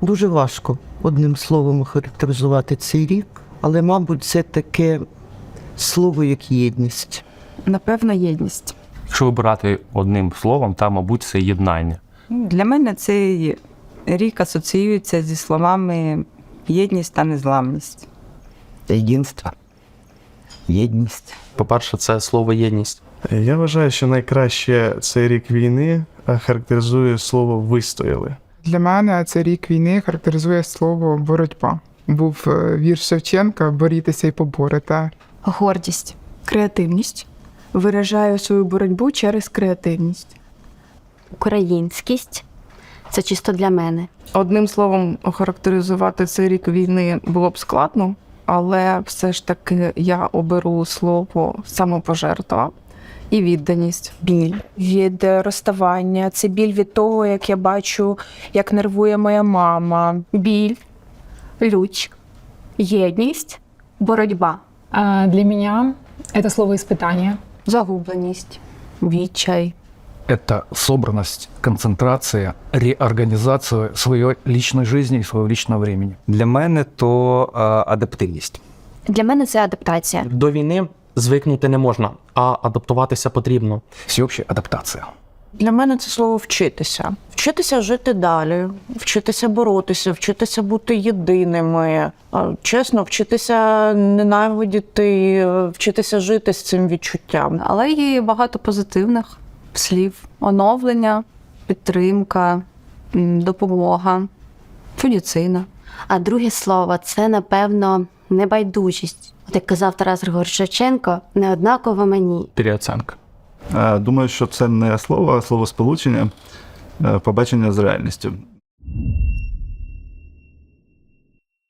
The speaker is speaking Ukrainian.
Дуже важко одним словом характеризувати цей рік, але, мабуть, це таке слово як єдність. Напевно, єдність. Якщо вибирати одним словом, та, мабуть, це єднання. Для мене цей рік асоціюється зі словами єдність та незламність. Єдинство. Єдність. По-перше, це слово єдність. Я вважаю, що найкраще цей рік війни е, характеризує слово вистояли. Для мене цей рік війни характеризує слово боротьба. Був е, вірш Шевченка борітеся і поборете. Гордість, креативність. Виражаю свою боротьбу через креативність. Українськість це чисто для мене. Одним словом, охарактеризувати цей рік війни було б складно, але все ж таки я оберу слово самопожертва і відданість. біль від е, розставання, це біль від того, як я бачу, як нервує моя мама. Біль, лють, єдність, боротьба. А для меня это слово испытание. Загубленість, відчай. Это собранность, концентрация, реорганизация своей личной жизни и своего личного времени. Для мене то е, адаптивність. Для мене це адаптація. До війни звикнути не можна, а адаптуватися потрібно. Всеобщая адаптация. Для мене це слово вчитися. Вчитися жити далі, вчитися боротися, вчитися бути єдиними. Чесно, вчитися ненавидіти, вчитися жити з цим відчуттям. Але є багато позитивних слів: оновлення, підтримка, допомога, медицина. А друге слово це, напевно, небайдужість. От як казав Тарас Григорь Шевченко, неоднаково мені. Переоценка. Думаю, що це не слово, а словосполучення, сполучення побачення з реальністю.